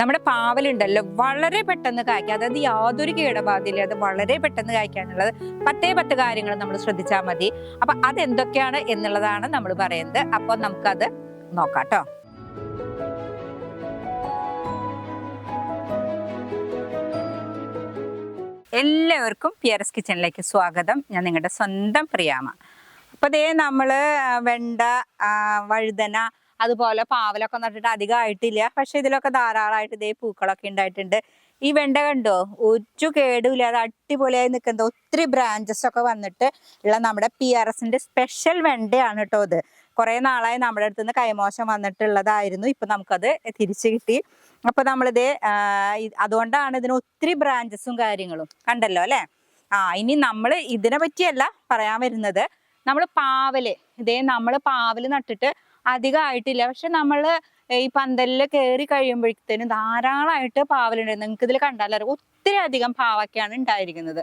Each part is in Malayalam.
നമ്മുടെ പാവലുണ്ടല്ലോ വളരെ പെട്ടെന്ന് കായ്ക്കുക. അതായത് യാതൊരു കേടബാധയില്ല അത് വളരെ പെട്ടെന്ന് കായ്ക്കാനുള്ളത് പത്തേ പത്ത് കാര്യങ്ങൾ നമ്മൾ ശ്രദ്ധിച്ചാൽ മതി. അപ്പൊ അതെന്തൊക്കെയാണ് എന്നുള്ളതാണ് നമ്മൾ പറയുന്നത്. അപ്പോൾ നമുക്കത് നോക്കാം കേട്ടോ എല്ലാവർക്കും പി ആർ എസ് കിച്ചണിലേക്ക് സ്വാഗതം. ഞാൻ നിങ്ങളുടെ സ്വന്തം പ്രിയാമ അപ്പൊ ദേ നമ്മൾ വെണ്ട വഴുതന അതുപോലെ പാവലൊക്കെ നട്ടിട്ട് അധികം ആയിട്ടില്ല. പക്ഷെ ഇതിലൊക്കെ ധാരാളമായിട്ട് ഇതേ പൂക്കളൊക്കെ ഉണ്ടായിട്ടുണ്ട്. ഈ വെണ്ട കണ്ടോ? ഒരു കേടുമില്ലാതെ അടിപൊളിയായി നിൽക്കുന്നത് ഒത്തിരി ബ്രാഞ്ചസ് ഒക്കെ വന്നിട്ട് ഉള്ള നമ്മുടെ പി ആർ എസിന്റെ സ്പെഷ്യൽ വെണ്ടയാണ് കേട്ടോ ഇത്. കുറെ നാളായി നമ്മുടെ അടുത്ത് നിന്ന് കൈമോശം വന്നിട്ടുള്ളതായിരുന്നു. ഇപ്പൊ നമുക്കത് തിരിച്ചു കിട്ടി. അപ്പൊ നമ്മളിത് അതുകൊണ്ടാണ് ഇതിന് ഒത്തിരി ബ്രാഞ്ചസും കാര്യങ്ങളും. കണ്ടല്ലോ അല്ലെ? ആ ഇനി നമ്മൾ ഇതിനെ പറ്റിയല്ല പറയാൻ വരുന്നത്. നമ്മൾ പാവൽ ഇതേ നമ്മൾ പാവൽ നട്ടിട്ട് അധികമായിട്ടില്ല പക്ഷെ നമ്മൾ ഈ പന്തലിൽ കയറി കഴിയുമ്പോഴത്തേനും ധാരാളമായിട്ട് പാവലുണ്ട്. നിങ്ങൾക്ക് ഇതിൽ കണ്ടാലറിയാം ഒത്തിരി അധികം പാവക്കാണ് ഉണ്ടായിരിക്കുന്നത്.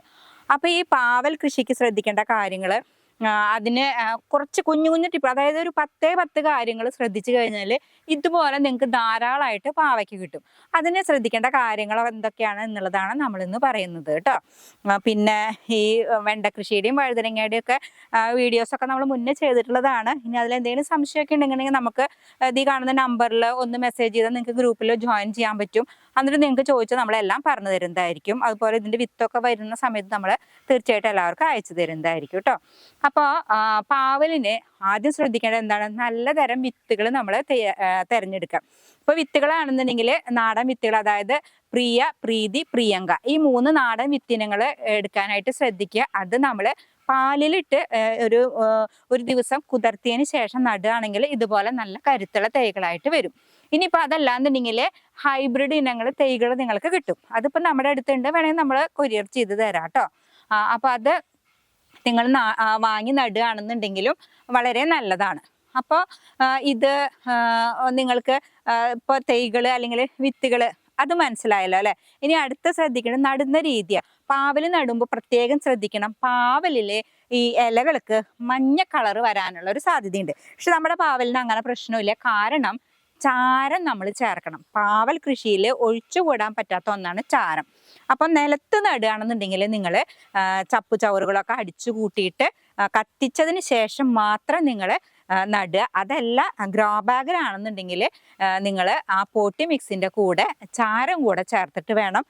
അപ്പൊ ഈ പാവൽ കൃഷിക്ക് ശ്രദ്ധിക്കേണ്ട കാര്യങ്ങൾ ആ, അതിന് കുറച്ച് കുഞ്ഞു കുഞ്ഞു ടിപ്പ് അതായത് ഒരു പത്തേ പത്ത് കാര്യങ്ങൾ ശ്രദ്ധിച്ചു കഴിഞ്ഞാൽ ഇതുപോലെ നിങ്ങൾക്ക് ധാരാളമായിട്ട് പാവയ്ക്ക് കിട്ടും. അതിനെ ശ്രദ്ധിക്കേണ്ട കാര്യങ്ങൾ എന്തൊക്കെയാണ് എന്നുള്ളതാണ് നമ്മൾ ഇന്ന് പറയുന്നത് കേട്ടോ. പിന്നെ ഈ വെണ്ട കൃഷിയുടെയും വഴുതനങ്ങയുടെയും ഒക്കെ വീഡിയോസ് ഒക്കെ നമ്മൾ മുന്നേ ചെയ്തിട്ടുള്ളതാണ്. ഇനി അതിൽ എന്തെങ്കിലും സംശയമൊക്കെ ഉണ്ടെങ്കിൽ നമുക്ക് ഈ കാണുന്ന നമ്പറിൽ ഒന്ന് മെസ്സേജ് ചെയ്താൽ നിങ്ങൾക്ക് ഗ്രൂപ്പിൽ ജോയിൻ ചെയ്യാൻ പറ്റും. എന്നിട്ട് നിങ്ങൾക്ക് ചോദിച്ചാൽ നമ്മളെല്ലാം പറഞ്ഞു തരുന്നതായിരിക്കും. അതുപോലെ ഇതിന്റെ വിത്തൊക്കെ വരുന്ന സമയത്ത് നമ്മൾ തീർച്ചയായിട്ടും എല്ലാവർക്കും അയച്ചു തരുന്നതായിരിക്കും കേട്ടോ. അപ്പോൾ പാവലിന് ആദ്യം ശ്രദ്ധിക്കേണ്ടത് എന്താണ്? നല്ലതരം വിത്തുകൾ നമ്മൾ തിരഞ്ഞെടുക്കാം. ഇപ്പോൾ വിത്തുകളാണെന്നുണ്ടെങ്കിൽ നാടൻ വിത്തുകൾ അതായത് പ്രിയ പ്രീതി പ്രിയങ്ക. ഈ മൂന്ന് നാടൻ വിത്തിനങ്ങൾ എടുക്കാനായിട്ട് ശ്രദ്ധിക്കുക. അത് നമ്മൾ പാലിലിട്ട് ഒരു ഒരു ദിവസം കുതിർത്തിയതിന് ശേഷം നടുകയാണെങ്കിൽ ഇതുപോലെ നല്ല കരുത്തുള്ള തൈകളായിട്ട് വരും. ഇനിയിപ്പോൾ അതല്ലാന്നുണ്ടെങ്കിൽ ഹൈബ്രിഡ് ഇനങ്ങൾ തൈകൾ നിങ്ങൾക്ക് കിട്ടും. അതിപ്പോൾ നമ്മുടെ അടുത്തുണ്ട് വേണമെങ്കിൽ നമ്മൾ കൊരിയർ ചെയ്ത് തരാം കേട്ടോ അപ്പോൾ അത് നിങ്ങൾ വാങ്ങി നടുകയാണെന്നുണ്ടെങ്കിലും വളരെ നല്ലതാണ്. അപ്പോൾ ഇത് നിങ്ങൾക്ക് ഇപ്പോൾ തൈകൾ അല്ലെങ്കിൽ വിത്തുകൾ അത് മനസ്സിലായല്ലോ അല്ലെ? ഇനി അടുത്ത ശ്രദ്ധിക്കണം നടുന്ന രീതിയാണ് പാവൽ നടുമ്പോൾ പ്രത്യേകം ശ്രദ്ധിക്കണം. പാവലിലെ ഈ ഇലകൾക്ക് മഞ്ഞ കളർ വരാനുള്ള ഒരു സാധ്യതയുണ്ട്. പക്ഷെ നമ്മുടെ പാവലിന് അങ്ങനെ പ്രശ്നമില്ല. കാരണം ചാരം നമ്മൾ ചേർക്കണം. പാവൽ കൃഷിയിൽ ഒഴിച്ചുകൂടാൻ പറ്റാത്ത ഒന്നാണ് ചാരം. അപ്പം നിലത്ത് നടുകയാണെന്നുണ്ടെങ്കിൽ നിങ്ങൾ ചപ്പു ചവറുകളൊക്കെ അടിച്ചു കൂട്ടിയിട്ട് കത്തിച്ചതിന് ശേഷം മാത്രം നിങ്ങൾ നടുക. അതല്ല ഗ്രോ ബാഗിലാണെന്നുണ്ടെങ്കിൽ നിങ്ങൾ ആ പോട്ടി മിക്സിന്റെ കൂടെ ചാരം കൂടെ ചേർത്തിട്ട് വേണം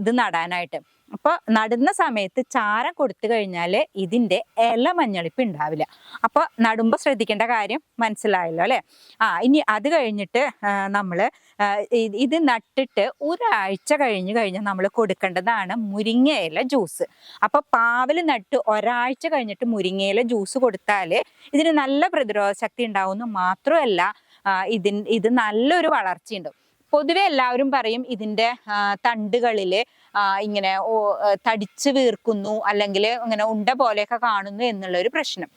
ഇത് നടാനായിട്ട്. അപ്പോൾ നടുന്ന സമയത്ത് ചാരം കൊടുത്തു കഴിഞ്ഞാൽ ഇതിന്റെ ഇല മഞ്ഞളിപ്പ് ഉണ്ടാവില്ല അപ്പോൾ നടുമ്പോൾ ശ്രദ്ധിക്കേണ്ട കാര്യം മനസ്സിലായല്ലോ അല്ലേ? ആ ഇനി അത് കഴിഞ്ഞിട്ട് നമ്മൾ ഇത് നട്ടിട്ട് ഒരാഴ്ച കഴിഞ്ഞ് കഴിഞ്ഞാൽ നമ്മൾ കൊടുക്കേണ്ടതാണ് മുരിങ്ങയില ജ്യൂസ്. അപ്പോൾ പാവൽ നട്ട് ഒരാഴ്ച കഴിഞ്ഞിട്ട് മുരിങ്ങയില ജ്യൂസ് കൊടുത്താൽ ഇതിന് നല്ല പ്രതിരോധ ശക്തി ഉണ്ടാവുമെന്ന് മാത്രമല്ല ഇതിൻ ഇത് നല്ലൊരു വളർച്ചയുണ്ട്. പൊതുവെ എല്ലാവരും പറയും ഇതിന്റെ തണ്ടുകളിൽ ഇങ്ങനെ തടിച്ച് വീർക്കുന്നു അല്ലെങ്കിൽ ഇങ്ങനെ ഉണ്ട പോലെയൊക്കെ കാണുന്നു എന്നുള്ള ഒരു പ്രശ്നം.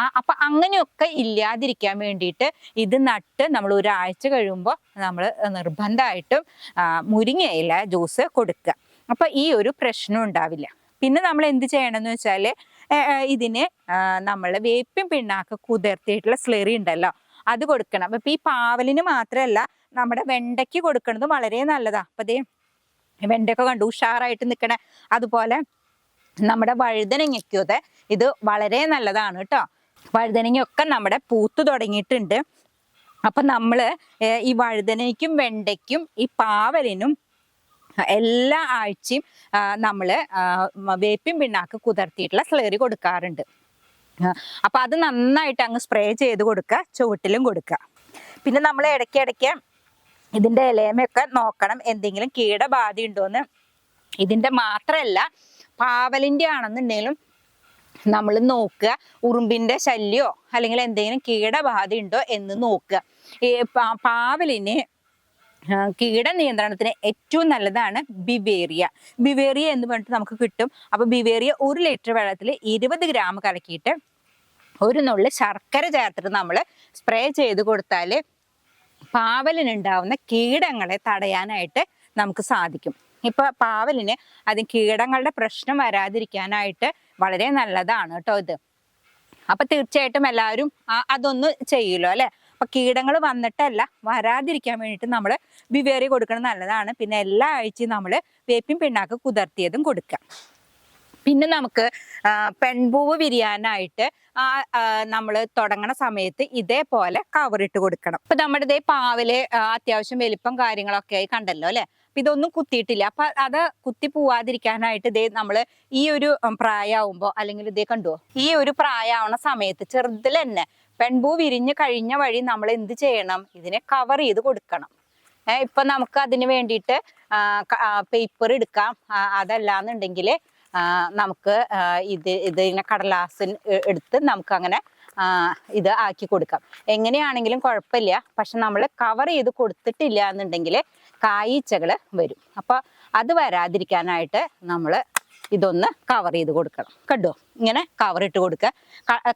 ആ അപ്പൊ അങ്ങനെയൊക്കെ ഇല്ലാതിരിക്കാൻ വേണ്ടിയിട്ട് ഇത് നട്ട് നമ്മൾ ഒരാഴ്ച കഴിയുമ്പോൾ നമ്മൾ നിർബന്ധമായിട്ടും മുരിങ്ങയില ജ്യൂസ് കൊടുക്കുക. അപ്പൊ ഈ ഒരു പ്രശ്നം ഉണ്ടാവില്ല. പിന്നെ നമ്മൾ എന്ത് ചെയ്യണം എന്ന് വെച്ചാൽ ഇതിന് നമ്മൾ വേപ്പിൻ പിണ്ണാക്ക് കുതിർത്തിയിട്ടുള്ള സ്ലെറി ഉണ്ടല്ലോ അത് കൊടുക്കണം. അപ്പൊ ഈ പാവലിന് മാത്രമല്ല നമ്മുടെ വെണ്ടയ്ക്ക് കൊടുക്കുന്നത് വളരെ നല്ലതാ. അപ്പൊ വെണ്ടയൊക്കെ കണ്ടു ഉഷാറായിട്ട് നിൽക്കണേ അതുപോലെ നമ്മുടെ വഴുതനങ്ങയ്ക്കും ഇത് വളരെ നല്ലതാണ് കേട്ടോ. വഴുതനങ്ങയൊക്കെ നമ്മുടെ പൂത്തു തുടങ്ങിയിട്ടുണ്ട്. അപ്പൊ നമ്മൾ ഈ വഴുതനയ്ക്കും വെണ്ടയ്ക്കും ഈ പാവലിനും എല്ലാ ആഴ്ചയും നമ്മൾ വേപ്പിൻ പിണ്ണാക്ക് കുതിർത്തിയിട്ടുള്ള സ്ലേറി കൊടുക്കാറുണ്ട്. അപ്പൊ അത് നന്നായിട്ട് അങ്ങ് സ്പ്രേ ചെയ്ത് കൊടുക്കുക ചുവട്ടിലും കൊടുക്കുക. പിന്നെ നമ്മൾ ഇടയ്ക്ക് ഇടയ്ക്ക് ഇതിന്റെ ഇലയമൊക്കെ നോക്കണം. എന്തെങ്കിലും കീടബാധ ഉണ്ടോന്ന്. ഇതിന്റെ മാത്രമല്ല പാവലിന്റെ ആണെന്നുണ്ടെങ്കിലും നമ്മൾ നോക്കുക. ഉറുമ്പിന്റെ ശല്യമോ അല്ലെങ്കിൽ എന്തെങ്കിലും കീടബാധ ഉണ്ടോ എന്ന് നോക്കുക. ഈ പാ- പാവലിന് കീട നിയന്ത്രണത്തിന് ഏറ്റവും നല്ലതാണ് ബിവേറിയ. ബിവേറിയ എന്ന് പറഞ്ഞിട്ട് നമുക്ക് കിട്ടും. അപ്പൊ ബിവേറിയ ഒരു ലിറ്റർ വെള്ളത്തിൽ ഇരുപത് ഗ്രാം കലക്കിയിട്ട് ഒരു നുള്ളി ശർക്കര ചേർത്തിട്ട് നമ്മൾ സ്പ്രേ ചെയ്ത് കൊടുത്താൽ പാവലിനുണ്ടാവുന്ന കീടങ്ങളെ തടയാനായിട്ട് നമുക്ക് സാധിക്കും. ഇപ്പൊ പാവലിന് അത് കീടങ്ങളുടെ പ്രശ്നം വരാതിരിക്കാനായിട്ട് വളരെ നല്ലതാണ് കേട്ടോ ഇത്. അപ്പൊ തീർച്ചയായിട്ടും എല്ലാവരും അതൊന്ന് ചെയ്യുമല്ലോ അല്ലെ? അപ്പൊ കീടങ്ങൾ വന്നിട്ടല്ല വരാതിരിക്കാൻ വേണ്ടിയിട്ട് നമ്മൾ ബിവേറി കൊടുക്കുന്നത് നല്ലതാണ്. പിന്നെ എല്ലാ ആഴ്ചയും നമ്മൾ വേപ്പിൻ പിണ്ണാക്ക് കുതിർത്തിയതും കൊടുക്കുക. പിന്നെ നമുക്ക് പെൺപൂവ് വിരിയാനായിട്ട് നമ്മൾ തുടങ്ങണ സമയത്ത് ഇതേപോലെ കവറിട്ട് കൊടുക്കണം. ഇപ്പൊ നമ്മുടെ ഇതേ പാവൽ അത്യാവശ്യം വലിപ്പം കാര്യങ്ങളൊക്കെ ആയി കണ്ടല്ലോ അല്ലെ? അപ്പൊ ഇതൊന്നും കുത്തിയിട്ടില്ല. അപ്പൊ അത് കുത്തി പോവാതിരിക്കാനായിട്ട് ഇതേ നമ്മൾ ഈ ഒരു പ്രായമാവുമ്പോൾ പ്രായമാവുമ്പോ അല്ലെങ്കിൽ ഇതേ കണ്ടുവോ ഈ ഒരു പ്രായമാവണ സമയത്ത് ചെറുതിൽ തന്നെ പെൺപൂ വിരിഞ്ഞ് കഴിഞ്ഞ വഴി നമ്മൾ എന്ത് ചെയ്യണം? ഇതിനെ കവർ ചെയ്ത് കൊടുക്കണം. ഇപ്പൊ നമുക്ക് അതിന് വേണ്ടിയിട്ട് പേപ്പർ എടുക്കാം. അതല്ലാന്നുണ്ടെങ്കിൽ നമുക്ക് ഇത് ഇതിനെ കടലാസിൻ എടുത്ത് നമുക്ക് അങ്ങനെ ഇത് ആക്കി കൊടുക്കാം. എങ്ങനെയാണെങ്കിലും കുഴപ്പമില്ല. പക്ഷെ നമ്മൾ കവർ ചെയ്ത് കൊടുത്തിട്ടില്ല എന്നുണ്ടെങ്കിൽ കായ്ച്ചകൾ വരും. അപ്പോൾ അത് വരാതിരിക്കാനായിട്ട് നമ്മൾ ഇതൊന്ന് കവർ ചെയ്ത് കൊടുക്കണം. കണ്ടോ? ഇങ്ങനെ കവർ ഇട്ട് കൊടുക്കുക.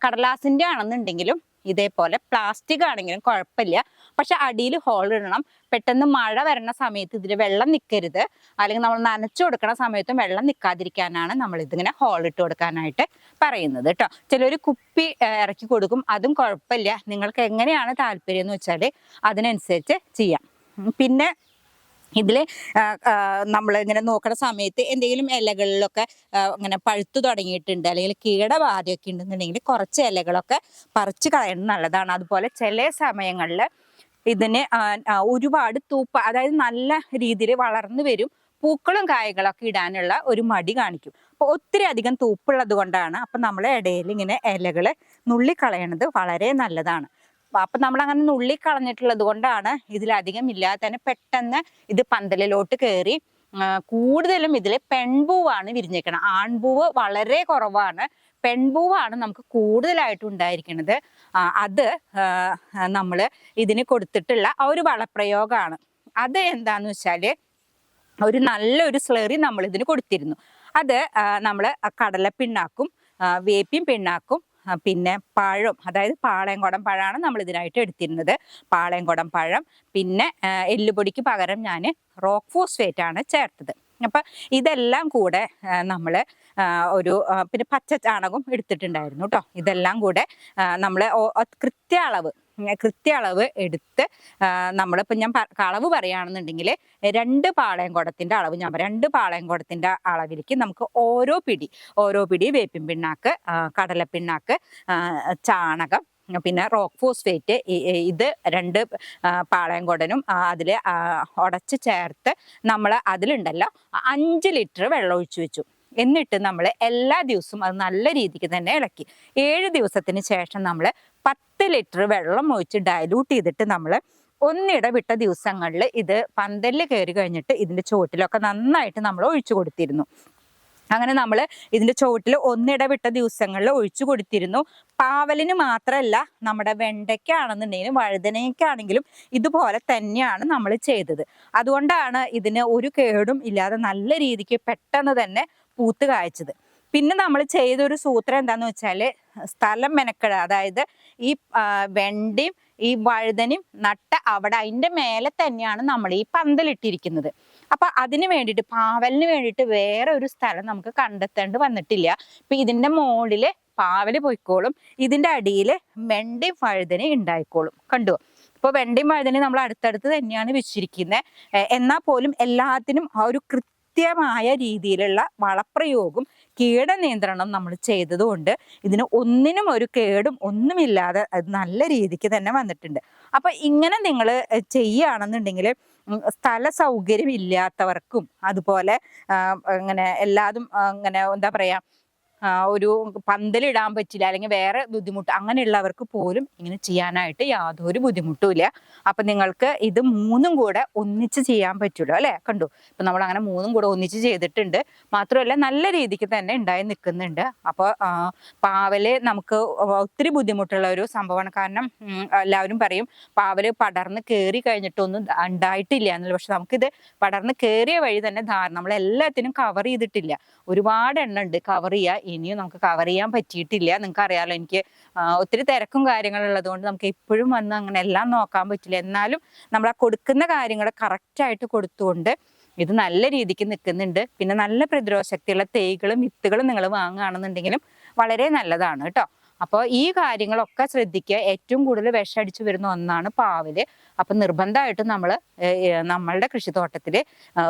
കടലാസിന്റെ ആണെന്നുണ്ടെങ്കിലും ഇതേപോലെ പ്ലാസ്റ്റിക് ആണെങ്കിലും കുഴപ്പമില്ല. പക്ഷെ അടിയിൽ ഹോൾ ഇടണം. പെട്ടെന്ന് മഴ വരണ സമയത്ത് ഇതിൽ വെള്ളം നിൽക്കരുത് അല്ലെങ്കിൽ നമ്മൾ നനച്ചു കൊടുക്കുന്ന സമയത്തും വെള്ളം നിൽക്കാതിരിക്കാനാണ് നമ്മൾ ഇതിങ്ങനെ ഹോൾ ഇട്ട് കൊടുക്കാനായിട്ട് പറയുന്നത് കേട്ടോ ചിലർ കുപ്പി ഇറക്കി കൊടുക്കും. അതും കുഴപ്പമില്ല. നിങ്ങൾക്ക് എങ്ങനെയാണ് താല്പര്യം എന്ന് വെച്ചാൽ അതിനനുസരിച്ച് ചെയ്യാം. പിന്നെ ഇതിൽ നമ്മൾ ഇങ്ങനെ നോക്കുന്ന സമയത്ത് എന്തെങ്കിലും ഇലകളിലൊക്കെ ഇങ്ങനെ പഴുത്തു തുടങ്ങിയിട്ടുണ്ട്. അല്ലെങ്കിൽ കീടബാധയൊക്കെ ഉണ്ടെന്നുണ്ടെങ്കിൽ കുറച്ച് ഇലകളൊക്കെ പറിച്ച് കളയുന്നത് നല്ലതാണ്. അതുപോലെ ചില സമയങ്ങളിൽ ഇതിന് ഒരുപാട് തൂപ്പ അതായത് നല്ല രീതിയിൽ വളർന്നു വരും. പൂക്കളും കായകളൊക്കെ ഇടാനുള്ള ഒരു മടി കാണിക്കും. അപ്പോൾ ഒത്തിരി അധികം തൂപ്പുള്ളത് കൊണ്ടാണ് അപ്പം നമ്മൾ ഇടയിൽ ഇങ്ങനെ ഇലകൾ നുള്ളിക്കളയണത് വളരെ നല്ലതാണ്. അപ്പൊ നമ്മൾ അങ്ങനെ നുള്ളിക്കളഞ്ഞിട്ടുള്ളത് കൊണ്ടാണ് ഇതിലധികം ഇല്ലാതെ തന്നെ പെട്ടെന്ന് ഇത് പന്തലിലോട്ട് കയറി കൂടുതലും ഇതിൽ പെൺപൂവാണ് വിരിഞ്ഞേക്കണം. ആൺപൂവ് വളരെ കുറവാണ്. പെൺപൂവാണ് നമുക്ക് കൂടുതലായിട്ട് ഉണ്ടായിരിക്കുന്നത് അത് നമ്മൾ ഇതിന് കൊടുത്തിട്ടുള്ള ആ ഒരു വളപ്രയോഗമാണ് അത് എന്താന്ന് വെച്ചാൽ ഒരു നല്ലൊരു സ്ലറി നമ്മൾ ഇതിന് കൊടുത്തിരുന്നു. അത് നമ്മൾ കടലപ്പിണ്ണാക്കും പിണ്ണാക്കും വേപ്പിൻ പിണ്ണാക്കും പിന്നെ പഴം അതായത് പാളയംകുടം പഴമാണ് നമ്മൾ ഇതിനായിട്ട് എടുത്തിരുന്നത്. പാളയംകുടം പഴം പിന്നെ എല്ലുപൊടിക്ക് പകരം ഞാൻ റോക്ക് ഫോസ്ഫേറ്റ് ആണ് ചേർത്തത്. അപ്പം ഇതെല്ലാം കൂടെ നമ്മൾ ഒരു പിന്നെ പച്ച ചാണകം എടുത്തിട്ടുണ്ടായിരുന്നു കേട്ടോ ഇതെല്ലാം കൂടെ നമ്മൾ കൃത്യ അളവ് കൃത്യ അളവ് എടുത്ത് നമ്മളിപ്പോൾ ഞാൻ അളവ് പറയുകയാണെന്നുണ്ടെങ്കിൽ രണ്ട് പാളയംകുടത്തിന്റെ അളവ് ഞാൻ പറയാം. രണ്ട് പാളയംകുടത്തിന്റെ അളവിലേക്ക് നമുക്ക് ഓരോ പിടി ഓരോ പിടി വേപ്പിൻ പിണ്ണാക്ക് കടലപ്പിണ്ണാക്ക് ചാണകം പിന്നെ റോക്ക് ഫോസ്ഫേറ്റ് ഇത് രണ്ട് പാളയം പാളയംകുടനും അതിൽ ഉടച്ച് ചേർത്ത് നമ്മൾ അതിലുണ്ടല്ലോ അഞ്ച് ലിറ്റർ വെള്ളം ഒഴിച്ചു വെച്ചു. എന്നിട്ട് നമ്മൾ എല്ലാ ദിവസവും അത് നല്ല രീതിക്ക് തന്നെ ഇളക്കി. ഏഴ് ദിവസത്തിന് ശേഷം നമ്മൾ പത്ത് ലിറ്റർ വെള്ളം ഒഴിച്ച് ഡയലൂട്ട് ചെയ്തിട്ട് നമ്മൾ ഒന്നിട വിട്ട ദിവസങ്ങളിൽ ഇത് പന്തലിൽ കയറി കഴിഞ്ഞിട്ട് ഇതിന്റെ ചുവട്ടിലൊക്കെ നന്നായിട്ട് നമ്മൾ ഒഴിച്ചു കൊടുത്തിരുന്നു. അങ്ങനെ നമ്മൾ ഇതിന്റെ ചുവട്ടിൽ ഒന്നിടവിട്ട ദിവസങ്ങളിൽ ഒഴിച്ചു കൊടുത്തിരുന്നു. പാവലിന് മാത്രമല്ല നമ്മുടെ വെണ്ടയ്ക്കാണെന്നുണ്ടെങ്കിലും വഴുതനയ്ക്കാണെങ്കിലും ഇതുപോലെ തന്നെയാണ് നമ്മൾ ചെയ്തത്. അതുകൊണ്ടാണ് ഇതിന് ഒരു കേടും ഇല്ലാതെ നല്ല രീതിക്ക് പെട്ടെന്ന് തന്നെ പൂത്ത് കായച്ചത്. പിന്നെ നമ്മൾ ചെയ്തൊരു സൂത്രം എന്താന്ന് വെച്ചാൽ സ്ഥലം മെനക്കെട. അതായത് ഈ വെണ്ടയും ഈ വഴുതനും നട്ട അവിടെ അതിന്റെ മേലെ തന്നെയാണ് നമ്മൾ ഈ പന്തലിട്ടിരിക്കുന്നത്. അപ്പൊ അതിന് വേണ്ടിയിട്ട് പാവലിന് വേണ്ടിയിട്ട് വേറെ ഒരു സ്ഥലം നമുക്ക് കണ്ടെത്തേണ്ടി വന്നിട്ടില്ല. ഇപ്പൊ ഇതിന്റെ മുകളിൽ പാവൽ പോയിക്കോളും ഇതിന്റെ അടിയിൽ വെണ്ടയും വഴുതനയും ഉണ്ടായിക്കോളും കണ്ടു? ഇപ്പൊ വെണ്ടയും വഴുതനയും നമ്മൾ അടുത്തടുത്ത് തന്നെയാണ് വെച്ചിരിക്കുന്നത് എന്നാൽ പോലും എല്ലാത്തിനും ആ ഒരു കൃത്യമായ രീതിയിലുള്ള വളപ്രയോഗവും കീടനിയന്ത്രണം നമ്മൾ ചെയ്തതുകൊണ്ട് ഇതിന് ഒന്നിനും ഒരു കേടും ഒന്നുമില്ലാതെ അത് നല്ല രീതിക്ക് തന്നെ വന്നിട്ടുണ്ട്. അപ്പം ഇങ്ങനെ നിങ്ങൾ ചെയ്യുകയാണെന്നുണ്ടെങ്കിൽ സ്ഥല സൗകര്യം ഇല്ലാത്തവർക്കും അതുപോലെ അങ്ങനെ എല്ലാതും അങ്ങനെ എന്താ പറയാ ആ, ഒരു പന്തലിടാൻ പറ്റില്ല അല്ലെങ്കിൽ വേറെ ബുദ്ധിമുട്ട് അങ്ങനെയുള്ളവർക്ക് പോലും ഇങ്ങനെ ചെയ്യാനായിട്ട് യാതൊരു ബുദ്ധിമുട്ടും ഇല്ല. അപ്പൊ നിങ്ങൾക്ക് ഇത് മൂന്നും കൂടെ ഒന്നിച്ച് ചെയ്യാൻ പറ്റുള്ളൂ അല്ലെ? കണ്ടു? ഇപ്പൊ നമ്മൾ അങ്ങനെ മൂന്നും കൂടെ ഒന്നിച്ച് ചെയ്തിട്ടുണ്ട്. മാത്രമല്ല നല്ല രീതിക്ക് തന്നെ ഉണ്ടായി നിൽക്കുന്നുണ്ട്. അപ്പോൾ പാവൽ നമുക്ക് ഒത്തിരി ബുദ്ധിമുട്ടുള്ള ഒരു സംഭവമാണ്. കാരണം എല്ലാവരും പറയും പാവൽ പടർന്ന് കയറി കഴിഞ്ഞിട്ടൊന്നും ഉണ്ടായിട്ടില്ല എന്നുള്ളത്. പക്ഷെ നമുക്കിത് പടർന്ന് കയറിയ വഴി തന്നെ ധാരണ നമ്മൾ എല്ലാത്തിനും കവർ ചെയ്തിട്ടില്ല. ഒരുപാട് എണ്ണ ഉണ്ട് കവർ ചെയ്യുക ഇനിയും നമുക്ക് കവർ ചെയ്യാൻ പറ്റിയിട്ടില്ല. നിങ്ങൾക്ക് അറിയാലോ എനിക്ക് ഒത്തിരി തിരക്കും കാര്യങ്ങളുള്ളത് കൊണ്ട് നമുക്ക് എപ്പോഴും വന്ന് അങ്ങനെ എല്ലാം നോക്കാൻ പറ്റില്ല. എന്നാലും നമ്മൾ ആ കൊടുക്കുന്ന കാര്യങ്ങൾ കറക്റ്റായിട്ട് കൊടുത്തുകൊണ്ട് ഇത് നല്ല രീതിക്ക് നിൽക്കുന്നുണ്ട്. പിന്നെ നല്ല പ്രതിരോധ ശക്തിയുള്ള തേകളും വിത്തുകളും നിങ്ങൾ വാങ്ങുകയാണെന്നുണ്ടെങ്കിലും വളരെ നല്ലതാണ് കേട്ടോ. അപ്പോൾ ഈ കാര്യങ്ങളൊക്കെ ശ്രദ്ധിക്കുക. ഏറ്റവും കൂടുതൽ വിഷടിച്ചു വരുന്ന ഒന്നാണ് പാവൽ. അപ്പം നിർബന്ധമായിട്ടും നമ്മൾ നമ്മളുടെ കൃഷിത്തോട്ടത്തിൽ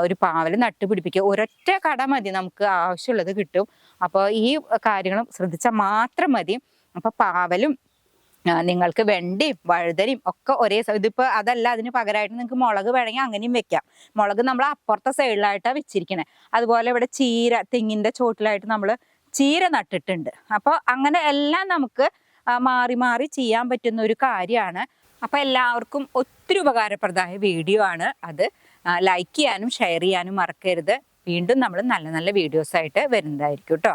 ഒരു പാവൽ നട്ടുപിടിപ്പിക്കുക. ഒരൊറ്റ കട മതി നമുക്ക് ആവശ്യമുള്ളത് കിട്ടും. അപ്പോൾ ഈ കാര്യങ്ങളും ശ്രദ്ധിച്ചാൽ മാത്രം മതി. അപ്പോൾ പാവലും നിങ്ങൾക്ക് വെണ്ടയും വഴുതനയും ഒക്കെ ഒരേ ഇതിപ്പോൾ ഇതിപ്പോ അതല്ല അതിന് പകരമായിട്ട് നിങ്ങൾക്ക് മുളക് വേണമെങ്കിൽ അങ്ങനെയും വെക്കാം. മുളക് നമ്മൾ അപ്പുറത്തെ സൈഡിലായിട്ടാണ് വെച്ചിരിക്കണേ. അതുപോലെ ഇവിടെ ചീര തെങ്ങിന്റെ ചോട്ടിലായിട്ട് നമ്മൾ ചീര നട്ടിട്ടുണ്ട്. അപ്പോൾ അങ്ങനെ എല്ലാം നമുക്ക് മാറി മാറി ചെയ്യാൻ പറ്റുന്ന ഒരു കാര്യമാണ്. അപ്പോൾ എല്ലാവർക്കും ഒത്തിരി ഉപകാരപ്രദമായ വീഡിയോ ആണ് അത്. ലൈക്ക് ചെയ്യാനും ഷെയർ ചെയ്യാനും മറക്കരുത്. വീണ്ടും നമ്മൾ നല്ല നല്ല വീഡിയോസ് ആയിട്ട് വരുന്നതായിരിക്കും കേട്ടോ